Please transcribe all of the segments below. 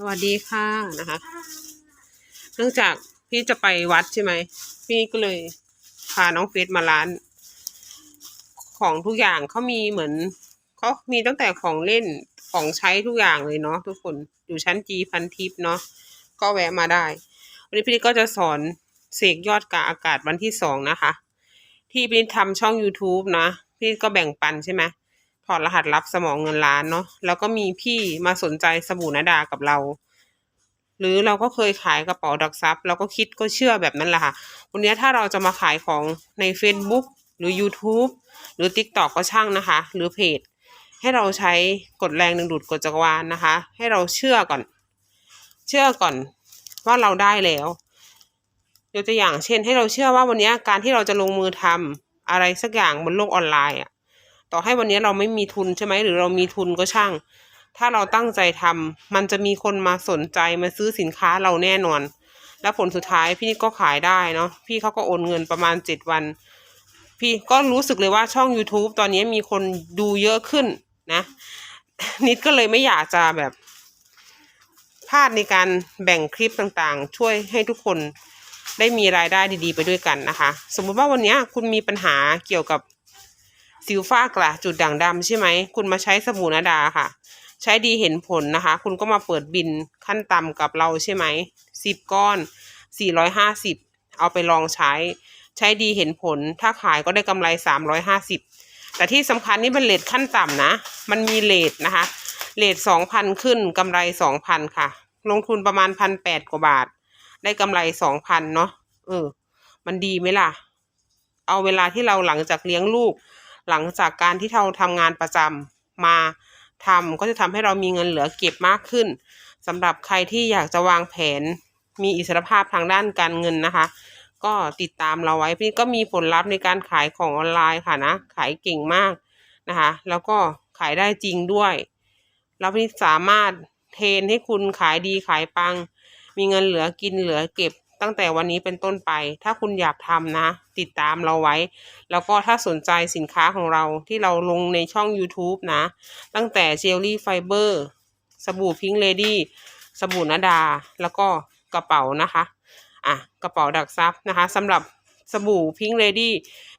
สวัสดีค่ะนะคะ เนื่องจากพี่จะไปวัดใช่ไหม พี่ก็เลยพาน้องเฟสมาร้าน ของทุกอย่างเขามีเหมือนเขามีตั้งแต่ของเล่นของใช้ทุกอย่างเลยเนาะทุกคนอยู่ชั้นจีพันทิปเนาะก็แวะมาได้ วันนี้พี่ก็จะสอนเสกยอดกาอากาศวันที่สองนะคะ ที่พี่ทำช่อง YouTube นะ พี่ก็แบ่งปันใช่ไหม ถอดรหัสลับสมองเงินล้านเนาะแล้วก็มีพี่มาสนใจสบู่นาดากับเรา หรือเราก็เคยขายกระเป๋าดักซับเราก็คิดก็เชื่อแบบนั้นแหละค่ะ วันนี้ถ้าเราจะมาขายของใน Facebook หรือ YouTube หรือ TikTok ก็ช่างนะคะ หรือเพจ ให้เราใช้กฎแรงดึงดูดกฎจักรวาลนะคะ ให้เราเชื่อก่อน เชื่อก่อนว่าเราได้แล้วยกตัวอย่างเช่น ให้เราเชื่อว่าวันนี้การที่เราจะลงมือทำอะไรสักอย่างบนโลกออนไลน์อะ ต่อให้วันนี้เราไม่มีทุนใช่ไหมหรือเรามีทุนก็ช่าง ถ้าเราตั้งใจทำมันจะมีคนมาสนใจมาซื้อสินค้าเราแน่นอน แล้วผลสุดท้ายพี่ก็ขายได้เนาะพี่เขาก็โอนเงินประมาณเจ็ดวัน พี่ก็รู้สึกเลยว่าช่อง YouTube ตอนนี้มีคนดูเยอะขึ้นนะ นิดก็เลยไม่อยากจะแบบพลาดในการแบ่งคลิปต่างๆ ช่วยให้ทุกคนได้มีรายได้ดีๆ ไปด้วยกันนะคะ สมมุติว่าวันนี้คุณมีปัญหาเกี่ยวกับ สิวฝ้ากระจุดด่างดำใช่ไหม คุณมาใช้สบู่นาดาค่ะ ใช้ดีเห็นผลนะคะ คุณก็มาเปิดบินขั้นต่ำกับเราใช่ไหมสิบก้อนสี่ร้อยห้าสิบเอาไปลองใช้ ใช้ดีเห็นผล ถ้าขายก็ได้กำไรสามร้อยห้าสิบแต่ที่สำคัญนี่เป็นเลทขั้นต่ำนะ มันมีเลทนะคะ เลทสองพันขึ้นกำไรสองพันค่ะ ลงทุนประมาณพันแปดกว่าบาท ได้กำไรสองพันเนาะ เออ มันดีไหมล่ะ เอาเวลาที่เราหลังจากเลี้ยงลูก หลังจากการที่เราทำงานประจำมาทำก็จะทำให้เรามีเงินเหลือเก็บมากขึ้นสำหรับใครที่อยากจะวางแผน มีอิสรภาพทางด้านการเงินนะคะ ก็ติดตามเราไว้พี่ก็มีผลลัพธ์ในการขายของออนไลน์ค่ะนะ ขายเก่งมากนะคะ แล้วก็ขายได้จริงด้วยแล้วพี่สามารถเทรนให้คุณขายดีขายปัง มีเงินเหลือกินเหลือเก็บ ตั้งแต่วันนี้เป็นต้นไป ถ้าคุณอยากทำนะ ติดตามเราไว้ แล้วก็ถ้าสนใจสินค้าของเราที่เราลงในช่อง YouTube นะ ตั้งแต่เจลลี่ไฟเบอร์สบู่พิงเลดี้สบู่นาดา แล้วก็กระเป๋านะคะอะกระเป๋าดักซับนะคะสำหรับสบู่พิงเลดี้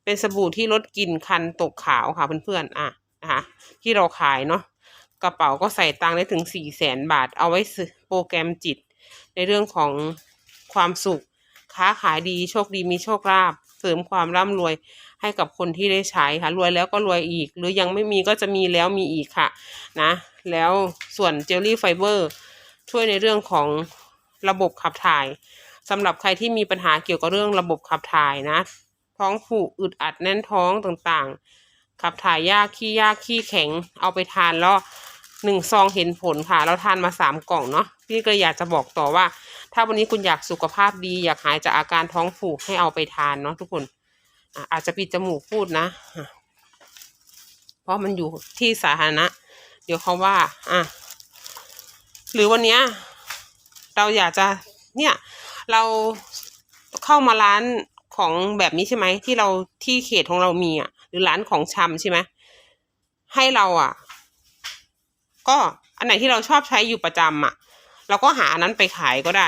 เป็นสบู่ที่ลดกลิ่นคันตกขาวค่ะเพื่อนๆอะนะคะที่เราขายเนาะกระเป๋าก็ใส่ตังได้ถึงสี่แสนบาท เอาไว้โปรแกรมจิต ในเรื่องของ ความสุข ค้าขายดีโชคดีมีโชคลาภเสริมความร่ำรวยให้กับคนที่ได้ใช้ค่ะ รวยแล้วก็รวยอีก หรือยังไม่มีก็จะมีแล้วมีอีกค่ะนะแล้วส่วนเจลลี่ไฟเบอร์ช่วยในเรื่องของระบบขับถ่ายสำหรับใครที่มีปัญหาเกี่ยวกับเรื่องระบบขับถ่ายนะ ท้องผูกอึดอัดแน่นท้องต่างๆ ขับถ่ายยากขี้ยากขี้แข็งเอาไปทานแล้ว หนึ่งซองเห็นผลค่ะ เราทานมาสามกล่องเนาะพี่ก็อยากจะบอกต่อว่า ถ้าวันนี้คุณอยากสุขภาพดี อยากหายจากอาการท้องผูกให้เอาไปทานเนาะทุกคนอาจจะปิดจมูกพูดนะ เพราะมันอยู่ที่สาธารณะ เดี๋ยวเขาว่า อะ หรือวันเนี้ย เราอยากจะเนี่ย เราเข้ามาร้านของแบบนี้ใช่ไหมที่เราที่เขตของเรามีอะ หรือร้านของชำใช่ไหมให้เราอะ ก็อันไหนที่เราชอบใช้อยู่ประจำอะ เราก็หาอันนั้นไปขายก็ได้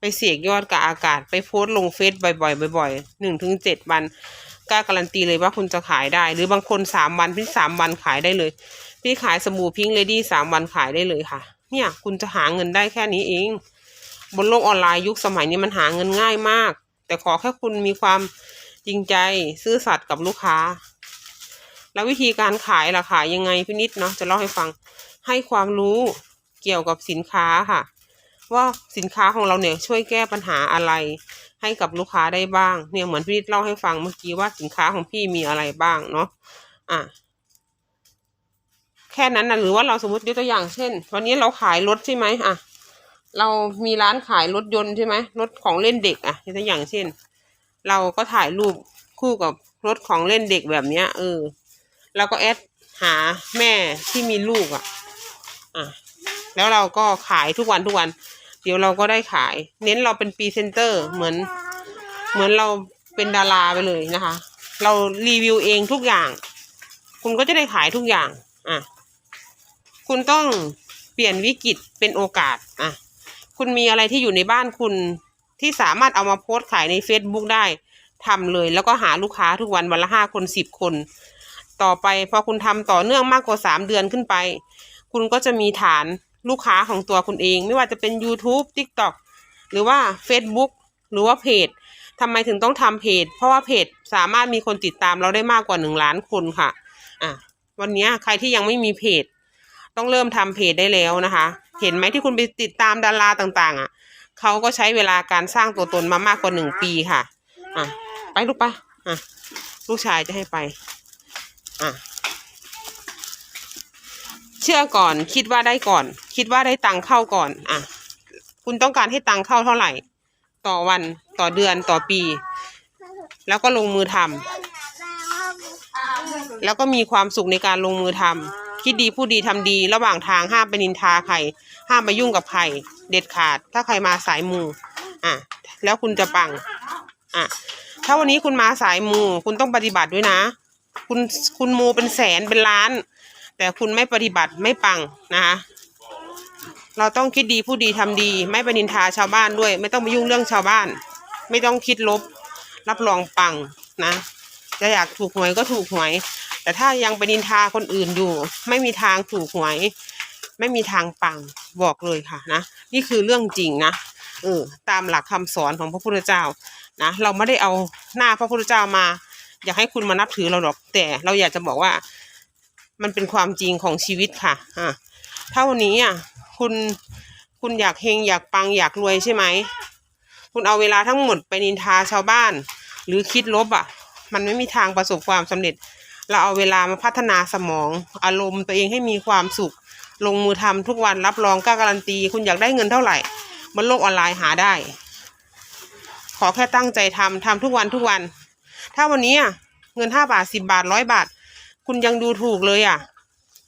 ไปเสียกยอดกับอากาศ ไปโพสลงเฟซบ่อยๆบ่อยๆหนึ่งถึงเจ็ดวันกล้าการันตีเลยว่าคุณจะขายได้ หรือบางคนสามวันพี่สามวันขายได้เลย พี่ขายสบู่พิงเลดี้สามวันขายได้เลยค่ะ เนี่ยคุณจะหาเงินได้แค่นี้เอง บนโลกออนไลน์ยุคสมัยนี้มันหาเงินง่ายมาก แต่ขอแค่คุณมีความจริงใจซื่อสัตย์กับลูกค้า แล้ววิธีการขายล่ะขายยังไงพี่นิดเนาะจะเล่าให้ฟังให้ความรู้เกี่ยวกับสินค้าค่ะ ว่าสินค้าของเราเนี่ยช่วยแก้ปัญหาอะไร ให้กับลูกค้าได้บ้าง เนี่ยเหมือนพี่นิดเล่าให้ฟังเมื่อกี้ว่าสินค้าของพี่มีอะไรบ้างเนาะอะแค่นั้นนะหรือว่าเราสมมติยกตัวอย่างเช่น วันนี้เราขายรถใช่ไหมอะเรามีร้านขายรถยนต์ใช่ไหมรถของเล่นเด็กอะยกตัวอย่างเช่น เราก็ถ่ายรูปคู่กับรถของเล่นเด็กแบบเนี้ยเออ แล้วก็แอดหาแม่ที่มีลูกอะอะ แล้วเราก็ขายทุกวันทุกวัน เดี๋ยวเราก็ได้ขาย เน้นเราเป็นพรีเซนเตอร์เหมือน เหมือนเราเป็นดาราไปเลยนะคะ เรารีวิวเองทุกอย่าง คุณก็จะได้ขายทุกอย่าง อะ คุณต้องเปลี่ยนวิกฤตเป็นโอกาส อะ คุณมีอะไรที่อยู่ในบ้านคุณที่สามารถเอามาโพสต์ขายใน Facebook ได้ทำเลย แล้วก็หาลูกค้าทุกวันวันละห้าคนสิบคน ต่อไปพอคุณทำต่อเนื่องมากกว่าสามเดือนขึ้นไป คุณก็จะมีฐานลูกค้าของตัวคุณเอง ไม่ว่าจะเป็น YouTube TikTok หรือว่า Facebook หรือว่าเพจทำไมถึงต้องทำเพจ เพราะว่าเพจสามารถมีคนติดตามเราได้มากกว่าหนึ่งล้านคนค่ะอะ วันนี้ใครที่ยังไม่มีเพจ ต้องเริ่มทำเพจได้แล้วนะคะ เห็นไหมที่คุณไปติดตามดาราต่างๆ อะเขาก็ใช้เวลาการสร้างตัวตนมามากกว่าหนึ่งปีค่ะอะไปลูกไปะอะลูกชายจะให้ไป อะเชื่อก่อน คิดว่าได้ก่อน คิดว่าได้ตังเข้าก่อน อะ คุณต้องการให้ตังเข้าเท่าไหร่ ต่อวันต่อเดือนต่อปี แล้วก็ลงมือทำแล้วก็มีความสุขในการลงมือทำคิดดีพูดดีทำดี ระหว่างทางห้ามไปนินทาใครห้ามไปยุ่งกับใครเด็ดขาด ถ้าใครมาสายมูอะ แล้วคุณจะปัง อะ ถ้าวันนี้คุณมาสายมู คุณต้องปฏิบัติด้วยนะ คุณคุณมูเป็นแสนเป็นล้าน แต่คุณไม่ปฏิบัติไม่ปังนะคะเราต้องคิดดีพูดดีทำดี ไม่ไปนินทาชาวบ้านด้วย ไม่ต้องไปยุ่งเรื่องชาวบ้าน ไม่ต้องคิดลบ รับรองปังนะ จะอยากถูกหวยก็ถูกหวย แต่ถ้ายังไปนินทาคนอื่นอยู่ ไม่มีทางถูกหวย ไม่มีทางปังบอกเลยค่ะนะนี่คือเรื่องจริงนะเออตามหลักคำสอนของพระพุทธเจ้านะเราไม่ได้เอาหน้าพระพุทธเจ้ามา อยากให้คุณมานับถือเราหรอก แต่เราอยากจะบอกว่า มันเป็นความจริงของชีวิตค่ะอะถ้าวันนี้อะคุณคุณอยากเฮงอยากปังอยากรวยใช่ไหมคุณเอาเวลาทั้งหมดไปนินทาชาวบ้าน หรือคิดลบอะ มันไม่มีทางประสบความสำเร็จ เราเอาเวลามาพัฒนาสมอง อารมณ์ตัวเองให้มีความสุข ลงมือทำทุกวันรับรองกล้าการันตี คุณอยากได้เงินเท่าไหร่บนโลกออนไลน์หาได้ ขอแค่ตั้งใจทำทำทุกวันทุกวัน ถ้าวันนี้อะเงินห้าบาทสิบาทร้อยบาท คุณยังดูถูกเลยอะ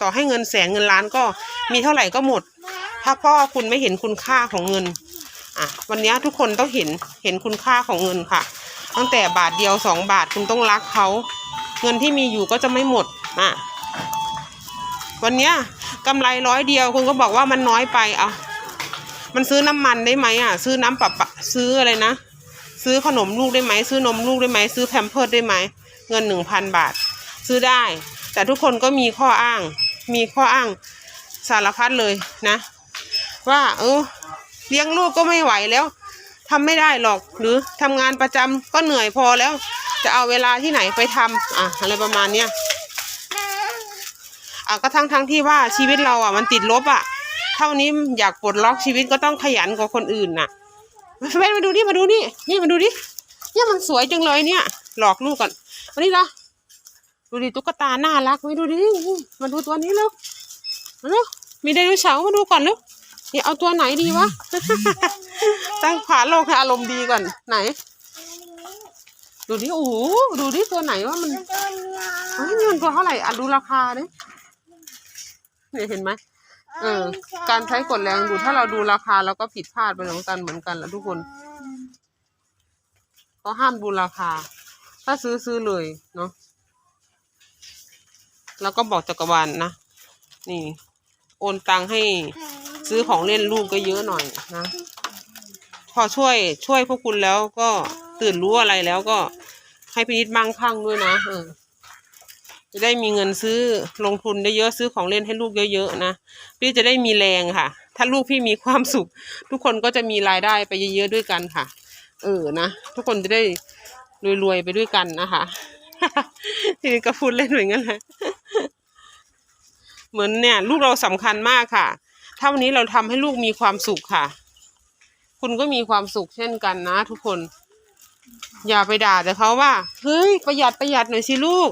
ต่อให้เงินแสนเงินล้านก็มีเท่าไหร่ก็หมด ถ้าพ่อคุณไม่เห็นคุณค่าของเงินอะวันนี้ทุกคนต้องเห็นเห็นคุณค่าของเงินค่ะ ตั้งแต่บาทเดียวสองบาทคุณต้องรักเขาเงินที่มีอยู่ก็จะไม่หมดอะวันนี้กำไรร้อยเดียวคุณก็บอกว่ามันน้อยไปอะมันซื้อน้ำมันได้ไหมอะ ซื้อน้ำปะปะซื้ออะไรนะ ซื้อขนมลูกได้ไหมซื้อนมลูกได้ไหมซื้อแพมเพิร์ดได้ไหมเงินหนึ่งพันบาท ซื้อได้ แต่ทุกคนก็มีข้ออ้าง มีข้ออ้างสารพัดเลยนะ ว่าเออเลี้ยงลูกก็ไม่ไหวแล้วทำไม่ได้หรอกหรือทำงานประจำก็เหนื่อยพอแล้ว จะเอาเวลาที่ไหนไปทำอะอะไรประมาณเนี้ยอะก็ทั้งทั้งที่ว่าชีวิตเราอะมันติดลบอะ เท่านี้อยากปลดล็อกชีวิตก็ต้องขยันกว่าคนอื่นน่ะ เว้นมาดูนี่มาดูนี่นี่มาดูดิเนี่ยมันสวยจังเลยเนี่ย หลอกลูกก่อนมานี่ละดูดิตุ๊กตาน่ารักไม่ดูดิมาดูตัวนี้แล้วมาดูมีไดโนเสาร์มาดูก่อนล้วนี่เอาตัวไหนดีวะ ตั้งขาโลกให้อารมณ์ดีก่อนไหน ดูดิโอ้โหดูดิตัวไหนว่ามันเฮ้ยนี่มันตัวเท่าไหร่อะดูราคาดิเนี่ยเห็นไหม เออ การใช้กดแรงดูถ้าเราดูราคาเราก็ผิดพลาดไปเหมือนกันเหมือนกันแหละทุกคนก็ห้ามดูราคา ถ้าซื้อซื้อเลยเนาะแล้วก็บอกจักรวาลนะนี่ โอนตังให้ซื้อของเล่นลูกก็เยอะหน่อยนะพอช่วยช่วยพวกคุณแล้วก็ตื่นรู้อะไรแล้วก็ให้พินิจมั่งคั่งด้วยนะเออ จะได้มีเงินซื้อลงทุนได้เยอะซื้อของเล่นให้ลูกเยอะๆนะพี่จะได้มีแรงค่ะ ถ้าลูกพี่มีความสุข ทุกคนก็จะมีรายได้ไปเยอะๆด้วยกันค่ะ เออนะทุกคนจะได้รวยๆไปด้วยกันนะคะทีนี้ก็พูดเล่นเหมือนกันแหละเหมือนเนี่ย ลูกเราสำคัญมากค่ะ ถ้าวันนี้เราทำให้ลูกมีความสุขค่ะ คุณก็มีความสุขเช่นกันนะ ทุกคน อย่าไปด่าแต่เขาว่า เฮ้ยประหยัดประหยัดหน่อยสิลูก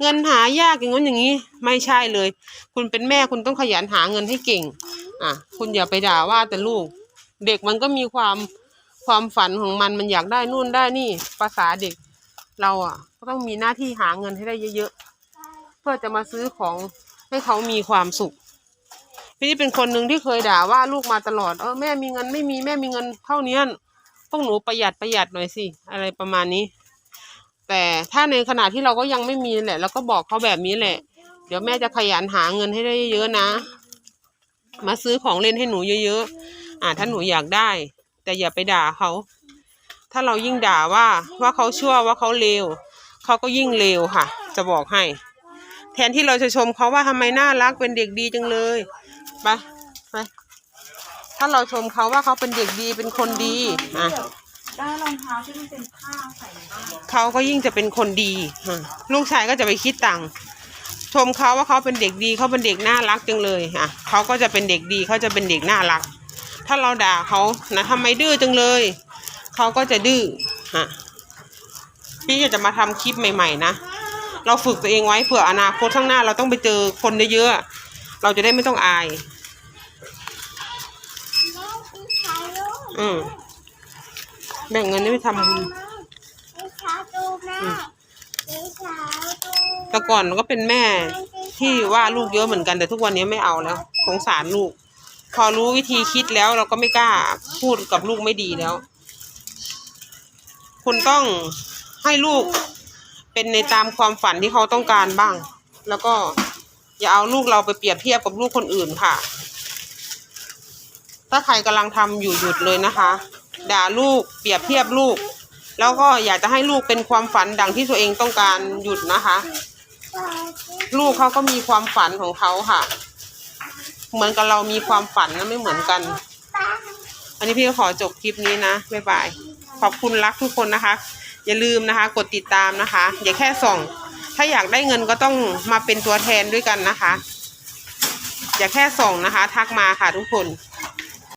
เงินหายากอย่างนู้นอย่างนี้ ไม่ใช่เลย คุณเป็นแม่คุณต้องขยันหาเงินให้เก่ง อะ คุณอย่าไปด่าว่าแต่ลูก เด็กมันก็มีความความฝันของมันมันอยากได้นู่นได้นี่ภาษาเด็ก เราอะ ก็ต้องมีหน้าที่หาเงินให้ได้เยอะๆเพื่อจะมาซื้อของให้เขามีความสุขพี่นี่เป็นคนหนึ่งที่เคยด่าว่าลูกมาตลอดเออแม่มีเงินไม่มีแม่มีเงินเท่านี้พวกหนูประหยัดประหยัดหน่อยสิอะไรประมาณนี้ แต่ถ้าในขณะที่เราก็ยังไม่มีแหละเราก็บอกเขาแบบนี้แหละ เดี๋ยวแม่จะขยันหาเงินให้ได้เยอะๆนะ มาซื้อของเล่นให้หนูเยอะๆอ่าถ้าหนูอยากได้ แต่อย่าไปด่าเขา ถ้าเรายิ่งด่าว่าว่าเขาชั่วว่าเขาเลวเขาก็ยิ่งเลวค่ะ จะบอกให้ แทนที่เราจะชมเขาว่าทำไมน่ารักเป็นเด็กดีจังเลยไปไปถ้าเราชมเขาว่าเขาเป็นเด็กดีเป็นคนดีอะ ได้รองเท้าที่มันเป็นผ้าใส่ในบ้านเขาก็ยิ่งจะเป็นคนดีอะลูกชายก็จะไปคิดตังค์ชมเขาว่าเขาเป็นเด็กดีเขาเป็นเด็กน่ารักจังเลยอะเขาก็จะเป็นเด็กดีเขาจะเป็นเด็กน่ารัก ถ้าเราด่าเขานะทำไมดื้อจังเลยเขาก็จะดื้อฮะพี่อยากจะมาทำคลิปใหม่ ๆ นะเราฝึกตัวเองไว้เผื่ออนาคตข้างหน้าเราต้องไปเจอคนเยอะๆเราจะได้ไม่ต้องอาย อืม แบ่งเงินให้ไปทำบุญแต่ก่อนก็เป็นแม่ที่ว่าลูกเยอะเหมือนกันแต่ทุกวันนี้ไม่เอาแล้วสงสารลูก พอรู้วิธีคิดแล้วเราก็ไม่กล้าพูดกับลูกไม่ดีแล้ว คุณต้องให้ลูกเป็นในตามความฝันที่เขาต้องการบ้าง แล้วก็อย่าเอาลูกเราไปเปรียบเทียบกับลูกคนอื่นค่ะ ถ้าใครกำลังทำอยู่หยุดเลยนะคะ ด่าลูก เปรียบเทียบลูก แล้วก็อยากจะให้ลูกเป็นความฝันดังที่ตัวเองต้องการหยุดนะคะ ลูกเขาก็มีความฝันของเขาค่ะ เหมือนกับเรามีความฝันนะไม่เหมือนกัน อันนี้พี่ก็ขอจบคลิปนี้นะบ๊ายบายขอบคุณรักทุกคนนะคะ อย่าลืมนะคะ กดติดตามนะคะ อย่าแค่ส่อง ถ้าอยากได้เงินก็ต้องมาเป็นตัวแทนด้วยกันนะคะ อย่าแค่ส่องนะคะ ทักมาค่ะทุกคน